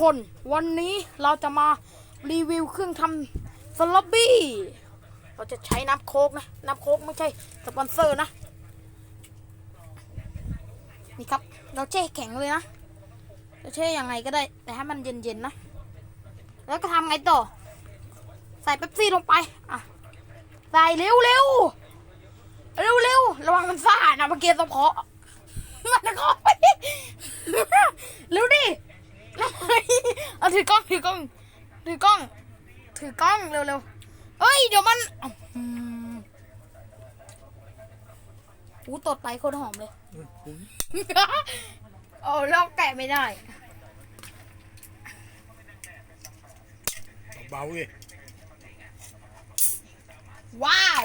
คนวันนี้เราจะมารีวิวเครื่องทำสลับบี้ เราจะใช้น้ำโคกนะ น้ำโคกไม่ใช่สปอนเซอร์นะ นี่ครับ เราแช่แข็งเลยนะ เราแช่ยังไงก็ได้ แต่ให้มันเย็นๆนะ แล้วก็ทำไงต่อ ใส่เป๊ปซี่ลงไป อะ ใส่เร็วเร็วเร็วเร็วๆระวังมันซ่านะเมื่อกี้สะเพาะมันจะเข้าไปเร็วดิ เอาถือกล้องถือกล้อง ถือกล้อง ถือกล้องเร็วๆเอ้ยเดี๋ยวมันอืมหูตดไปโคนหอมเลย โอ้ลอกแกะไม่ได้ เบาๆเลยว้าว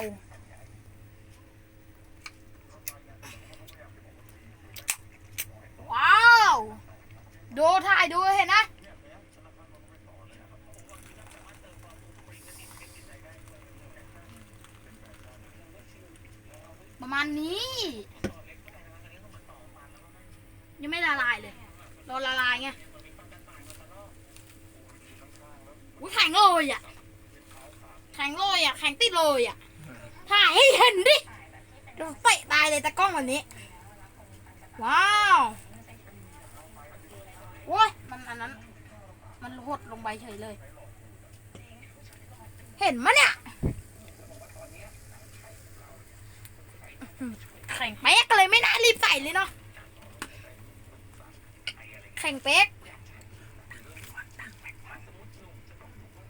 ว้าว ดูถ่ายดูเห็นนะประมาณนี้ ยังไม่ละลายเลยรอละลายไงอุ้ยแข็งเลยอะแข็งเลยอะแข็งติดเลยอะถ่ายให้เห็นดิเดี๋ยวเตะตายเลยตะกล้องแบบนี้ ว้าว โอ้ยมันอันนั้น มันหดลงไปเฉยเลย เห็นมะเนี่ย แข่งเป๊กเลยไม่น่ารีบใส่เลยเนาะ แข่งเป๊ก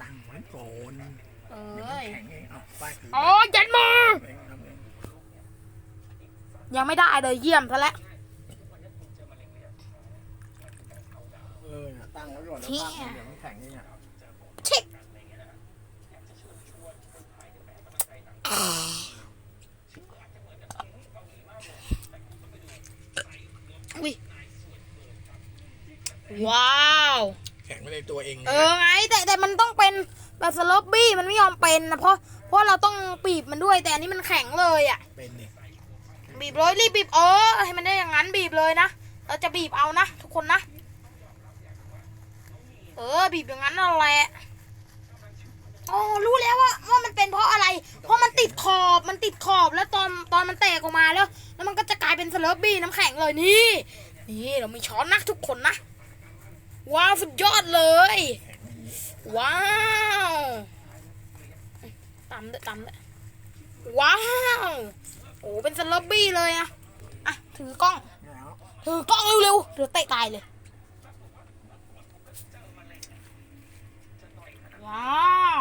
ตั้งไว้ก่อนเอเดี๋ยวมั้นยแข็งเองเอาไปถืออ๋อยันมือเองทำเองยังไม่ได้เลยเยี่ยมซะแล้ว เออเนี่ย ตั้งไว้ก่อนแล้วเชี่ยตั้งเดี๋ยวมันแข็งเองอะเช็คอุ้ยว้าว แข็งไม่ในตัวเอง เออไงแต่แต่มันต้องเป็นแบบสลบบี้มันไม่ยอมเป็นนะเพราะเพราะเราต้องบีบมันด้วย แต่อันนี้มันแข็งเลยอะ เป็นนี่บีบเลยรีบบีบเออให้มันได้อย่างนั้นบีบเลยนะ เราจะบีบเอานะทุกคนนะเออบีบอย่างนั้นนั่นแหละอ๋อรู้แล้วว่าว่ามันเป็นเพราะอะไร เพราะมันติดขอบมันติดขอบแล้วตอนตอนมันแตกออกมาแล้ว แล้วมันก็จะกลายเป็นสเลอร์บี้น้ำแข็งเลยนี่ นี่เรามีช้อนนะทุกคนนะ ว้าวสุดยอดเลย ว้าวตำด้วยตำด้วยว้าว โอ้เป็นสลับบี้เลยอะอะถือกล้อง ถือกล้องเร็วๆเดี๋ยวเตะตายเลย ว้าว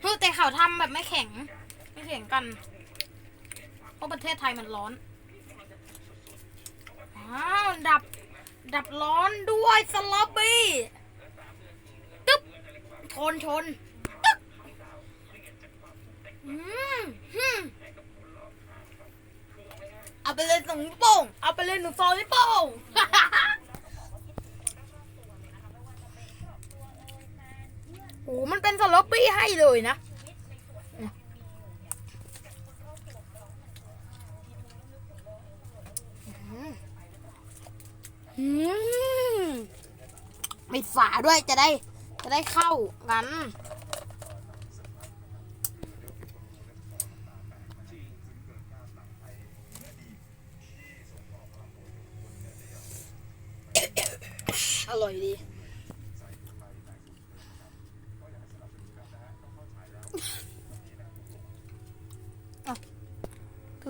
เฮ้ยแต่เขาทำแบบไม่แข็ง ไม่แข็งกัน เพราะประเทศไทยมันร้อนว้าวดับ ดับร้อนด้วยสลับบี้ตึ๊บชนชนตึ๊บอืมฮึเอาไปเลยสองนิ้วโป้งเอาไปเลยหนึ่งสองนิ้วโป้ง โอ้มันเป็นสลอปปี้ให้เลยนะ อืมปิดฝาด้วยจะได้ จะได้เข้ากัน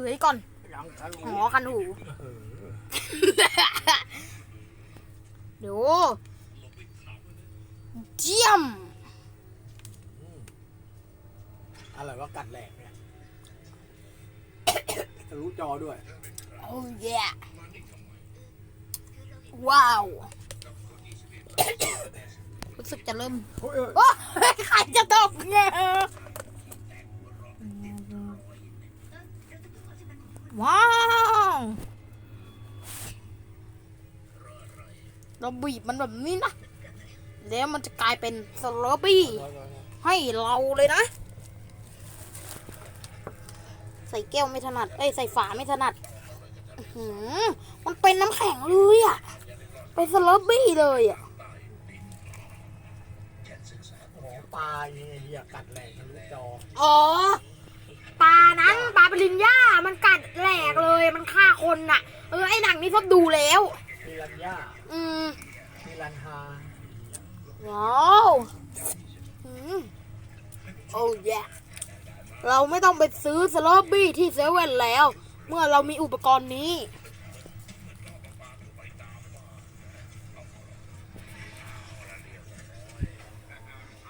ไว้ก่อนยังคันอ๋อคันหูเออเดี๋ยวเจียมอะไรว่ากัดแหลกเนี่ยทะลุจอด้วย โอ้ยว้าว รู้สึกจะเริ่มโอ้ยเอ้ยโอ้ยใคร บีบมันแบบนี้นะ แล้วมันจะกลายเป็นสโลบี้ให้เราเลยนะ ใส่แก้วไม่ถนัด เอ้ยใส่ฝาไม่ถนัดอื้อหือมันเป็นน้ำแข็งเลยอะ่ะ เป็นสลับบี้เลยอะ่ะโอ้โหปลาไอ้เหี้ยกัดแหลกทะลุจอ อ๋อปลานั้นปลาปริญญามันกัดแหลกเลย มันฆ่าคนน่ะ เออไอ้หนังนี้ทบดูแล้วมี รันย่าอืมมีรันฮาว้าวอืมโอ้ยเราไม่ต้องไปซื้อสลอปบี้ที่เซเว่นแล้ว เมื่อเรามีอุปกรณ์นี้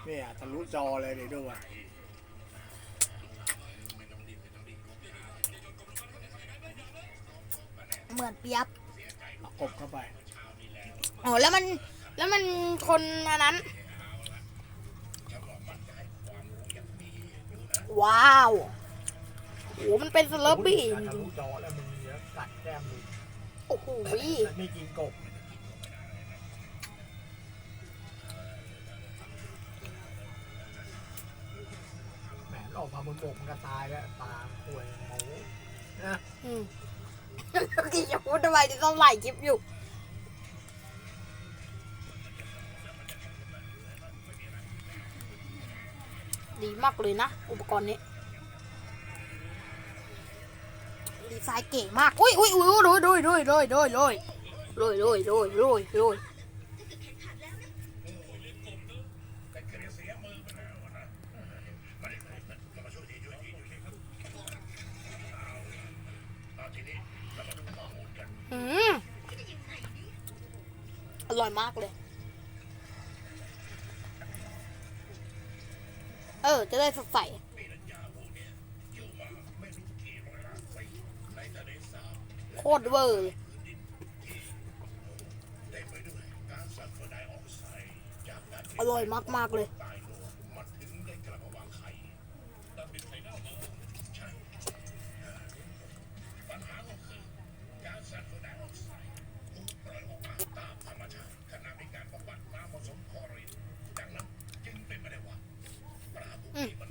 เนี่ยทะลุจอเลยเดี๋ยวดูอะเหมือนเปียบเอา กบเข้าไปอ๋อแล้วมันแล้วมันชนอันนั้น ว้าวโอ้มันเป็นสลอปบี้จทะริงลุจอแล้วมึงเยอะกัดแก้มดูๆโอ้โหแล้วไม่กินกบแหมออกมาบนบกมันก็ตายแล้วปลาป่วยหมูนะ ไมที่ต้องไล่คลิปอยู่ดีมากเลยนะ อุปกรณ์นี้ ดีไซน์เก๋มาก อุ้ยอุ้ยอุ้ยโรยโรยโรยโรยโรยโรยโรยโรยโรยโรยโรย อืมอร่อยมากเลย เออ จะได้สดใสโคตรเวอร์เลยอร่อยมาก ๆ เลย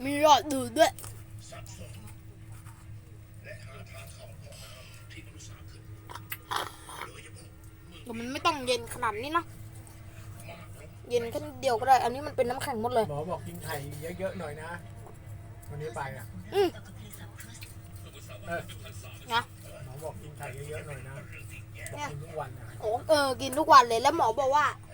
มมีหลอดดูดด้วยแต่มันไม่ต้องเย็นขนาดนี้นะ เย็นแค่นิดเดียวก็ได้ อันนี้มันเป็นน้ำแข็งหมดเลย หมอบอกกินไข่เยอะๆหน่อยนะ วันนี้ไปอะอืมเออนะหมอบอกกินไข่เยอะๆหน่อยนะบอกกินทุกวันนะ โอ้เออ กินทุกวันเลย แล้วหมอบอกว่าให้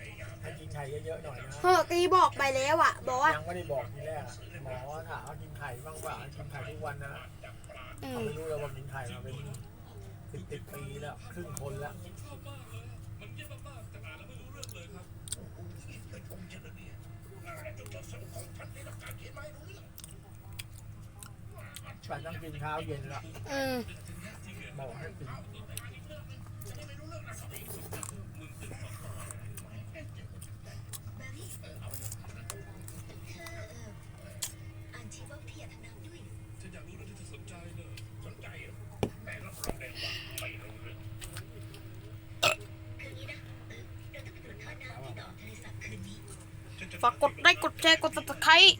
กิน ไข่เยอะๆหน่อยนะเฮ้อกีบอกไปแล้วอะบอกว่ายังไม่ได้บอกทีแรกอะหมอถามว่ากินไข่บ้างเปล่ากินไข่ทุกวันนะอืเขามไม่รู้เลยว่ากินไข่มาเป็นสิบสิบปีแล้วครึ่งคนแล้วฉันต้องกินเช้าเย็นแล้วอืมบอกให้กิน ということと、かい、